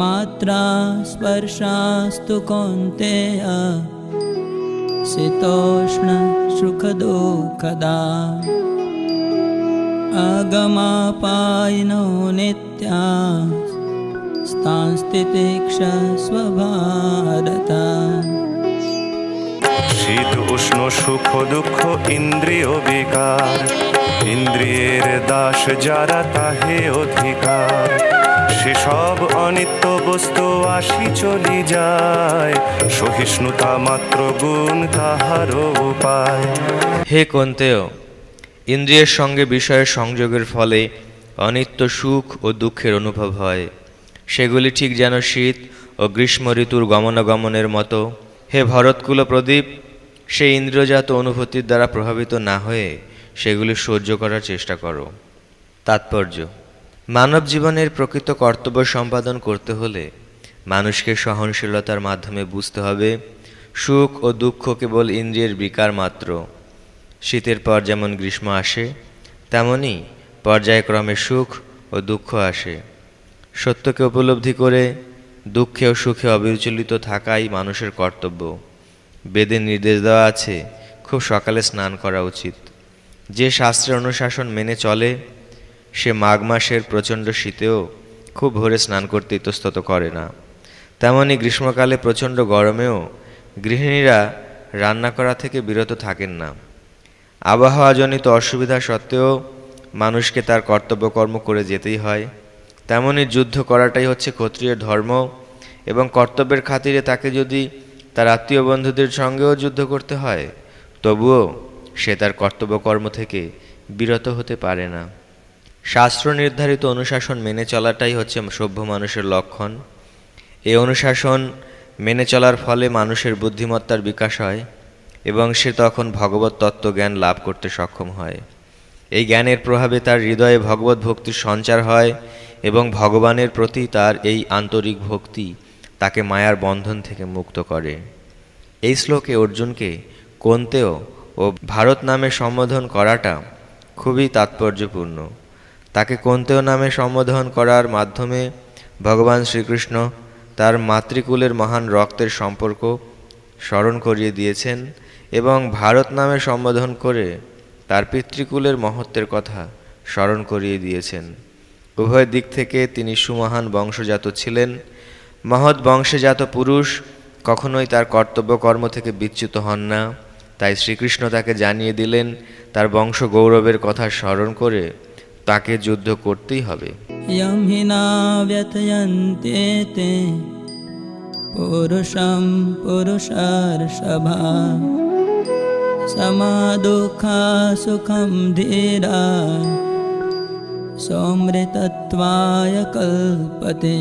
मात्रा स्पर्शास्तु कौन्तेय शीतोष्ण सुखदुःखदा अगमापायिनो नित्या स्तांस्तितिक्ष स्वभारता শীত উষ্ণ সুখ দুঃখ ইন্দ্রিয় বিকার ইন্দ্রিয়ের দাস যারা তাহে অধিকার সেসব অনিত্য বস্তু আসি চলি যায়। সহিষ্ণুতা মাত্র গুণ তাহারও উপায়। হে কন্তেয়, ইন্দ্রিয়ের সঙ্গে বিষয়ের সংযোগের ফলে অনিত্য সুখ ও দুঃখের অনুভব হয়। সেগুলি ঠিক যেন শীত ও গ্রীষ্ম ঋতুর গমনাগমনের মতো। হে ভরতকুল প্রদীপ, সেই ইন্দ্রজাত অনুভূতির দ্বারা প্রভাবিত না হয়ে সেগুলি সহ্য করার চেষ্টা করো। তাৎপর্য মানব জীবনের প্রকৃত কর্তব্য সম্পাদন করতে হলে মানুষকে সহনশীলতার মাধ্যমে বুঝতে হবে, সুখ ও দুঃখ কেবল ইন্দ্রিয়ের বিকার মাত্র। শীতের পর যেমন গ্রীষ্ম আসে, তেমনি পর্যায়ক্রমে সুখ ও দুঃখ আসে। সত্যকে উপলব্ধি করে দুঃখে ও সুখে অবিচলিত থাকাই মানুষের কর্তব্য। বেদে নির্দেশ দেওয়া আছে, খুব সকালে স্নান করা উচিত। যে শাস্ত্রের অনুশাসন মেনে চলে সে মাঘ মাসের প্রচণ্ড শীতেও খুব ভোরে স্নান করতে ইতস্তত করে না। তেমনি গ্রীষ্মকালে প্রচণ্ড গরমেও গৃহিণীরা রান্না করা থেকে বিরত থাকেন না। আবহাওয়াজনিত অসুবিধা সত্ত্বেও মানুষকে তার কর্তব্যকর্ম করে যেতেই হয়। তেমনি যুদ্ধ করাটাই হচ্ছে ক্ষত্রিয় ধর্ম এবং কর্তব্যের খাতিরে তাকে যদি তার আত্মীয় বন্ধুদের সঙ্গেও যুদ্ধ করতে হয়, তবুও সে তার কর্তব্যকর্ম থেকে বিরত হতে পারে না। শাস্ত্র নির্ধারিত অনুশাসন মেনে চলাটাই হচ্ছে সভ্য মানুষের লক্ষণ। এই অনুশাসন মেনে চলার ফলে মানুষের বুদ্ধিমত্তার বিকাশ হয় এবং সে তখন ভগবত তত্ত্ব জ্ঞান লাভ করতে সক্ষম হয়। এই জ্ঞানের প্রভাবে তার হৃদয়ে ভগবত ভক্তির সঞ্চার হয় এবং ভগবানের প্রতি তার এই আন্তরিক ভক্তি তাকে মায়ার বন্ধন থেকে মুক্ত করে। এই শ্লোকে অর্জুনকে কোনতেও ও ভারত নামে সম্বোধন করাটা খুবই তাৎপর্যপূর্ণ। তাকে কন্তেয় নামে সম্বোধন করার মাধ্যমে ভগবান শ্রীকৃষ্ণ তার মাতৃকুলের মহান রক্তের সম্পর্ক স্মরণ করিয়ে দিয়েছেন এবং ভারত নামে সম্বোধন করে তার পিতৃকুলের মহত্বের কথা স্মরণ করিয়ে দিয়েছেন। উভয় দিক থেকে তিনি সুমহান বংশজাত ছিলেন। মহৎ বংশজাত পুরুষ কখনোই তার কর্তব্য কর্ম থেকে বিচ্যুত হন না। তাই শ্রীকৃষ্ণ তাকে জানিয়ে দিলেন, তার বংশ গৌরবের কথা স্মরণ করে তাকে যুদ্ধ করতেই হবে यं हि न व्यथयन्ते ते पुरुषं पुरुषर्षभा समादुःखा सुखं धीरा सोमृतत्वाय कल्पते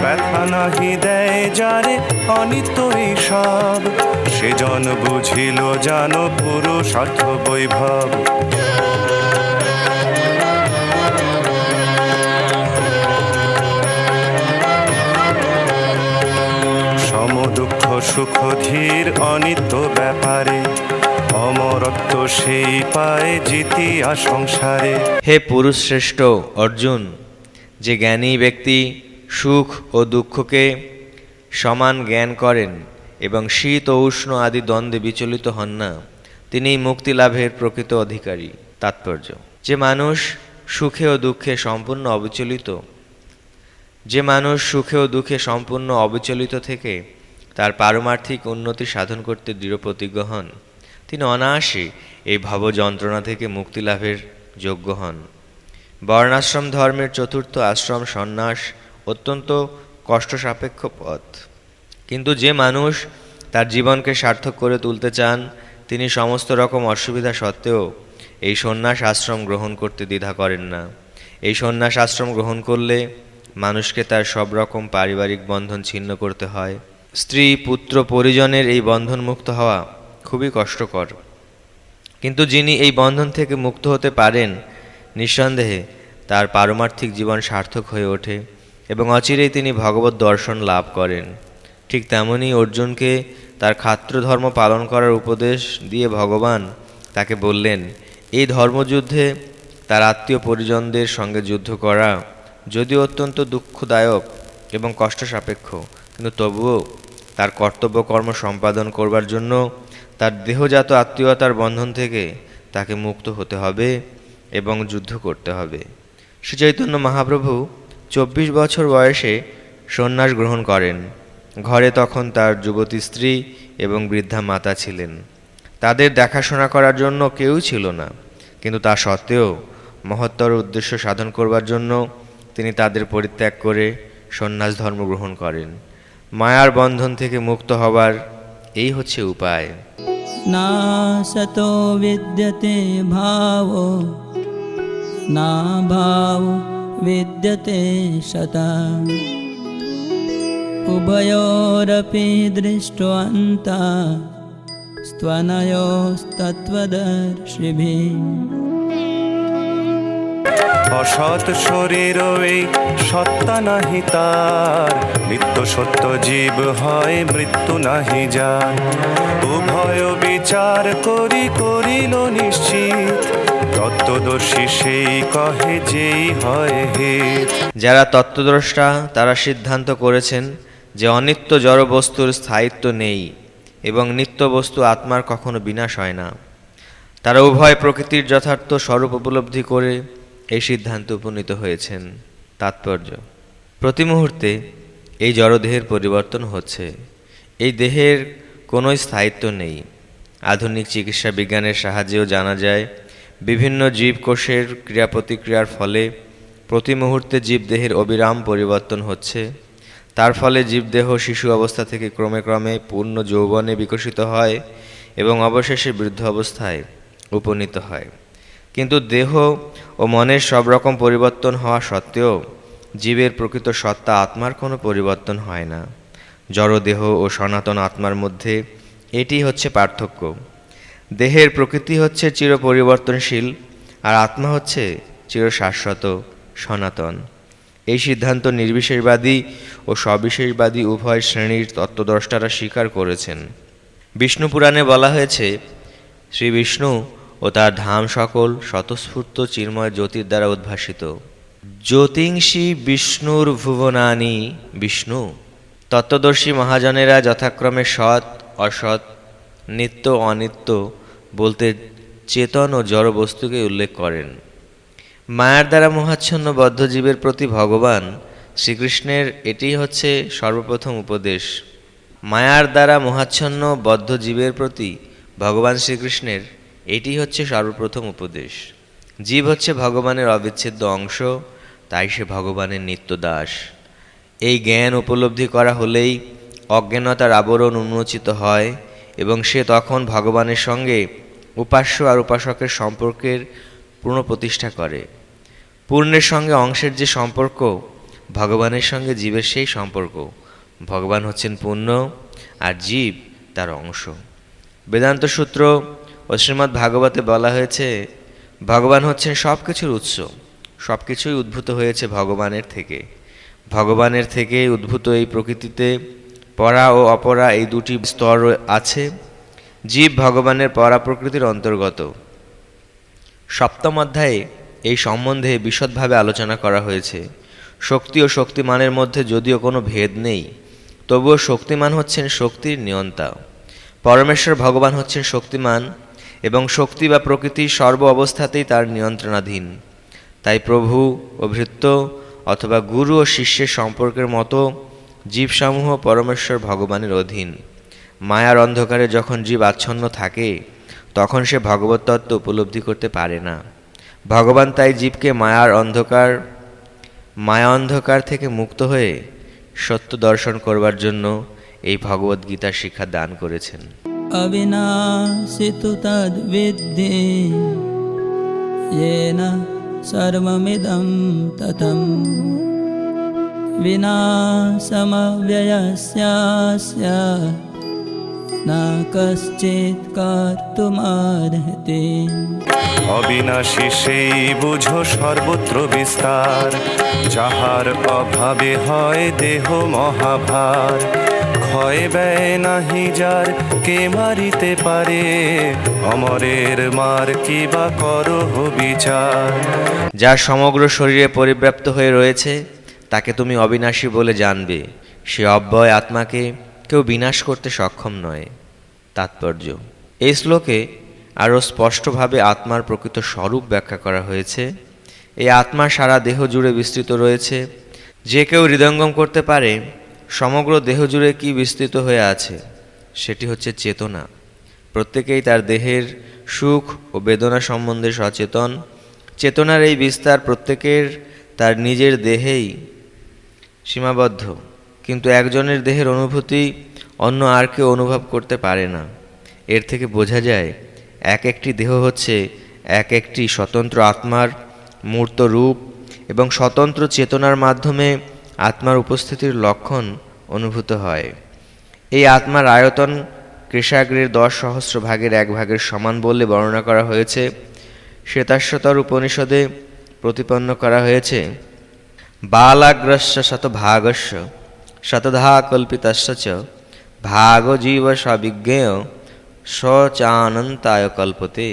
ব্যথা নাহি দেয় যারে অনিত্য এই সব সেজন বুঝিল জানো পুরুষার্থ বৈভব সুখ ধীর অনিত্য ব্যাপারে, অমরত্ব সেই পায় জিতিয়া সংসারে। হে পুরুষ শ্রেষ্ঠ অর্জুন, যে জ্ঞানী ব্যক্তি সুখ ও দুঃখকে সমান জ্ঞান করেন এবং শীত ও উষ্ণ আদি দ্বন্দ্বে বিচলিত হন না তিনি মুক্তি লাভের প্রকৃত অধিকারী। তাৎপর্য, যে মানুষ সুখে ও দুঃখে সম্পূর্ণ অবিচলিত, যে মানুষ সুখে ও দুঃখে সম্পূর্ণ অবিচলিত থেকে তার পারমার্থিক উন্নতি সাধন করতে দৃঢ় প্রতিজ্ঞ হন। তিনি অনায়াসে এই ভব যন্ত্রণা থেকে মুক্তি লাভের যোগ্য হন। বর্ণাশ্রম ধর্মের চতুর্থ আশ্রম সন্ন্যাস অত্যন্ত কষ্টসাপেক্ষ পথ। কিন্তু যে মানুষ তার জীবনকে সার্থক করে তুলতে চান, তিনি সমস্ত রকম অসুবিধা সত্ত্বেও এই সন্ন্যাস আশ্রম গ্রহণ করতে দ্বিধা করেন না। এই সন্ন্যাস আশ্রম গ্রহণ করলে মানুষকে তার সব রকম পারিবারিক বন্ধন ছিন্ন করতে হয়। স্ত্রী পুত্র পরিজনের এই বন্ধন মুক্ত হওয়া খুবই কষ্টকর। কিন্তু যিনি এই বন্ধন থেকে মুক্ত হতে পারেন, নিঃসন্দেহে তার পারমার্থিক জীবন সার্থক হয়ে ওঠে এবং অচিরেই তিনি ভগবত দর্শন লাভ করেন। ঠিক তেমনই অর্জুনকে তার খাত্র ধর্ম পালন করার উপদেশ দিয়ে ভগবান তাকে বললেন, এই ধর্মযুদ্ধে তার আত্মীয় পরিজনদের সঙ্গে যুদ্ধ করা যদিও অত্যন্ত দুঃখদায়ক এবং কষ্ট সাপেক্ষ কিন্তু তবুও তার কর্তব্য কর্ম সম্পাদন করবার জন্য তার দেহজাত আত্মীয়তার বন্ধন থেকে তাকে মুক্ত হতে হবে এবং যুদ্ধ করতে হবে। শ্রী চৈতন্য মহাপ্রভু চব্বিশ বছর বয়সে সন্ন্যাস গ্রহণ করেন। ঘরে তখন তার যুবতী স্ত্রী এবং বৃদ্ধা মাতা ছিলেন। তাদের দেখাশোনা করার জন্য কেউ ছিল না, কিন্তু তা সত্ত্বেও মহত্তর উদ্দেশ্য সাধন করবার জন্য তিনি তাদের পরিত্যাগ করে সন্ন্যাস ধর্ম গ্রহণ করেন। মায়ার বন্ধন থেকে মুক্ত হবার এই হচ্ছে উপায়। না সতো বিদ্যতে ভাব, না ভাব বিদ্যতে সতা। উভয়োরপি দৃষ্টন্তা স্তনয়োস্তত্ত্বদর্শিভিः অসৎ শরীর এই সত্তা নাহি তার। নিত্য সত্য জীব হয়, মৃত্যু নাহি যার। উভয় বিচার করি, করিল নিশ্চিত। তত্ত্বদর্শী সেই কহে যেই হয় হিত। যারা তত্ত্বদ্রষ্টা, তারা সিদ্ধান্ত করেছেন যে অনিত্য জড় বস্তুর স্থায়িত্ব নেই এবং নিত্য বস্তু আত্মার কখনো বিনাশ হয় না। তারা উভয় প্রকৃতির যথার্থ স্বরূপ উপলব্ধি করে এই সিদ্ধান্তে উপনীত হয়েছেন। তাৎপর্য, প্রতি মুহূর্তে এই জড়দেহের পরিবর্তন হচ্ছে। এই দেহের কোনো স্থায়িত্ব নেই। আধুনিক চিকিৎসা বিজ্ঞানের সাহায্যেও জানা যায়, বিভিন্ন জীবকোষের ক্রিয়া প্রতিক্রিয়ার ফলে প্রতি মুহূর্তে জীবদেহের অবিরাম পরিবর্তন হচ্ছে। তার ফলে জীবদেহ শিশু অবস্থা থেকে ক্রমে ক্রমে পূর্ণ যৌবনে বিকশিত হয় এবং অবশেষে বৃদ্ধ অবস্থায় উপনীত হয়। কিন্তু দেহ ও মনের সব রকম পরিবর্তন হওয়া সত্ত্বেও জীবের প্রকৃত সত্তা আত্মার কোনো পরিবর্তন হয় না। জড়দেহ ও সনাতন আত্মার মধ্যে এটি হচ্ছে পার্থক্য। দেহের প্রকৃতি হচ্ছে চির পরিবর্তনশীল আর আত্মা হচ্ছে চির শাশ্বত সনাতন। এই সিদ্ধান্ত নির্বিশেষবাদী ও সবিশেষবাদী উভয় শ্রেণির তত্ত্বদ্রষ্টারা স্বীকার করেছেন। বিষ্ণু পুরাণে বলা হয়েছে শ্রী বিষ্ণু ও তার ধাম সকল স্বতঃস্ফূর্ত চিন্ময় জ্যোতির দ্বারা উদ্ভাসিত। জ্যোতিংসী বিষ্ণুর ভুবনানি বিষ্ণু, তত্ত্বদর্শী মহাজনেরা যথাক্রমে সৎ, অসৎ, নিত্য, অনিত্য বলতে চেতন ও জড় বস্তুকে উল্লেখ করেন। মায়ার দ্বারা মহাচ্ছন্ন বদ্ধজীবের প্রতি ভগবান শ্রীকৃষ্ণের এটিই হচ্ছে সর্বপ্রথম উপদেশ। মায়ার দ্বারা মহাচ্ছন্ন বদ্ধজীবের প্রতি ভগবান শ্রীকৃষ্ণের এটি হচ্ছে সর্বপ্রথম উপদেশ। জীব হচ্ছে ভগবানের অবিচ্ছেদ্য অংশ, তাই সে ভগবানের নিত্য দাস এই জ্ঞান উপলব্ধি করা হলেই অজ্ঞানতার আবরণ উন্মোচিত হয় এবং সে তখন ভগবানের সঙ্গে উপাস্য আর উপাসকের সম্পর্কের পুনঃপ্রতিষ্ঠা করে। পূর্ণের সঙ্গে অংশের যে সম্পর্ক, ভগবানের সঙ্গে জীবের সেই সম্পর্ক। ভগবান হচ্ছেন পূর্ণ আর জীব তার অংশ। বেদান্ত সূত্র ও শ্রীমদ্ ভাগবতে বলা হয়েছে, ভগবান হচ্ছেন সব কিছুর উৎস সব কিছুই উদ্ভূত হয়েছে ভগবানের থেকে। ভগবানের থেকে উদ্ভূত এই প্রকৃতিতে পরা ও অপরা এই দুটি স্তর আছে, জীব ভগবানের পরা প্রকৃতির অন্তর্গত। সপ্তম অধ্যায়ে এই সম্বন্ধে বিশদভাবে আলোচনা করা হয়েছে। শক্তি ও শক্তিমানের মধ্যে যদিও কোনো ভেদ নেই, তবুও শক্তিমান হচ্ছেন শক্তির নিয়ন্তা। পরমেশ্বর ভগবান হচ্ছেন শক্তিমান এবং শক্তি বা প্রকৃতি সর্ব অবস্থাতেই তার নিয়ন্ত্রণাধীন। তাই প্রভু ও ভৃত্য অথবা গুরু ও শিষ্যের সম্পর্কের মতো জীবসমূহ পরমেশ্বর ভগবানের অধীন। মায়ার অন্ধকারে যখন জীব আচ্ছন্ন থাকে, তখন সে ভগবত তত্ত্ব উপলব্ধি করতে পারে না। ভগবান তাই জীবকে মায়ার অন্ধকার, মায়া অন্ধকার থেকে মুক্ত হয়ে সত্য দর্শন করবার জন্য এই ভগবদ্ গীতার শিক্ষা দান করেছেন। अविनाशि तु तद्विद्धि येन सर्वमिदं ततं विनाशमव्ययस्यास्य न कश्चित् कर्तुमर्हति অবিনাশী সেই বুঝো সর্বত্র বিস্তার যাহার অভাবে হয় দেহ মহাভার ক্ষয় ব্যয় নাহি যার, কে মারিতে পারে? অমরের মার কি বা করহ বিচার যা সমগ্র শরীরে পরিব্যাপ্ত হয়ে রয়েছে, তাকে তুমি অবিনাশী বলে জানবে। সে অব্যয় আত্মাকে কেউ বিনাশ করতে সক্ষম নয়। তাৎপর্য। এই শ্লোকে আরও স্পষ্টভাবে আত্মার প্রকৃত স্বরূপ ব্যাখ্যা করা হয়েছে। এই আত্মা সারা দেহ জুড়ে বিস্তৃত রয়েছে। যে কেউ হৃদয়ঙ্গম করতে পারে সমগ্র দেহ জুড়ে কি বিস্তৃত হয়ে আছে, সেটি হচ্ছে চেতনা। প্রত্যেকেই তার দেহের সুখ ও বেদনা সম্বন্ধে সচেতন। চেতনার এই বিস্তার প্রত্যেকের, তার নিজের দেহেই সীমাবদ্ধ। কিন্তু একজনের দেহের অনুভূতি অন্য আর কেউ অনুভব করতে পারে না। এর থেকে বোঝা যায়, এক একটি দেহ হচ্ছে এক একটি স্বতন্ত্র আত্মার মূর্ত রূপ এবং স্বতন্ত্র চেতনার মাধ্যমে আত্মার উপস্থিতির লক্ষণ অনুভূত হয়। এই আত্মার আয়তন কৃষাগ্রের দশ সহস্র ভাগের এক ভাগের সমান বলে বর্ণনা করা হয়েছে। শ্বেতাশ্বতর উপনিষদে প্রতিপন্ন করা হয়েছে, বালাগ্রস্য শতভাগস্য শতধা কল্পিতস্য চ ভাগ জীব সবিজ্ঞেয়, সচানন্তায় কল্পতে।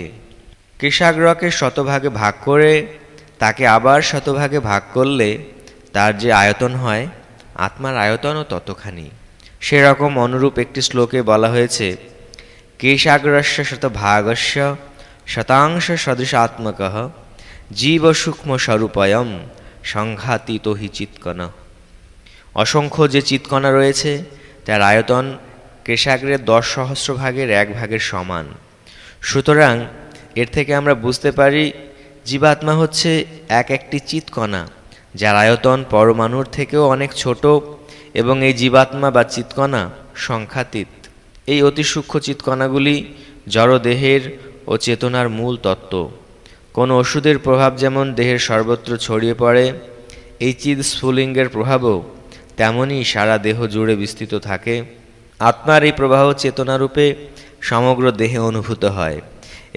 কৃষাগ্রকে শতভাগে ভাগ করে, তাকে আবার শতভাগে ভাগ করলে তার যে আয়তন হয়, আত্মার আয়তনও ততখানি। সেরকম অনুরূপ একটি শ্লোকে বলা হয়েছে, কেশাগ্রস্য শতভাগস্য শতাংশ সদৃশ সদৃশাত্মক জীব সূক্ষ্ম স্বরূপয়ম সংঘাতিত হি চিৎকন। অসংখ্য যে চিৎকণা রয়েছে, তার আয়তন কেশাগ্রের দশ সহস্র ভাগের এক ভাগের সমান। সুতরাং এর থেকে আমরা বুঝতে পারি, জীবাত্মা হচ্ছে এক একটি চিৎকণা যার আয়তন পরমাণুর থেকেও অনেক ছোট এবং এই জীবাত্মা বা চিৎকণা সংখ্যাতীত। এই অতি সূক্ষ্ম চিৎকণাগুলি জড়দেহের ও চেতনার মূল তত্ত্ব। কোনো ওষুধের প্রভাব যেমন দেহের সর্বত্র ছড়িয়ে পড়ে, এই চিদ স্ফুলিঙ্গের প্রভাবও তেমনই সারা দেহ জুড়ে বিস্তৃত থাকে। আত্মার এই প্রবাহ চেতনারূপে সমগ্র দেহে অনুভূত হয়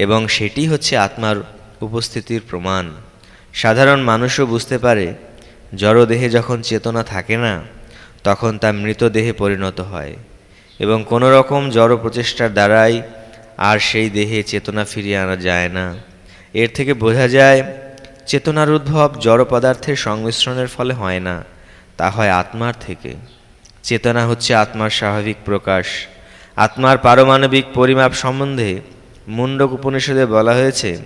এবং সেটি হচ্ছে আত্মার উপস্থিতির প্রমাণ। সাধারণ মানুষও বুঝতে পারে জড়দেহে যখন চেতনা থাকে না, তখন তা মৃতদেহে পরিণত হয় এবং কোনো রকম জড় প্রচেষ্টার দ্বারাই আর সেই দেহে চেতনা ফিরিয়ে আনা যায় না। এর থেকে বোঝা যায়, চেতনার উদ্ভব জড় পদার্থের সংমিশ্রণের ফলে হয় না, তা হয় আত্মার থেকে। চেতনা হচ্ছে আত্মার স্বাভাবিক প্রকাশ। আত্মার পারমাণবিক পরিমাপ সম্বন্ধে মুন্ডক উপনিষদে বলা হয়েছে,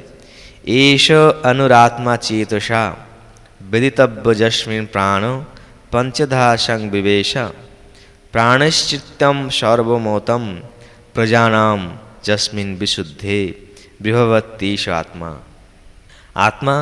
এষ অনুরাত্মা চেতসা। विदितव्यजस्मिन् प्राण पंचधा संविवेश प्राणश्चित्तम सर्वमोतम प्रजानाम जस्मिन विशुद्धे विभवत्ती आत्मा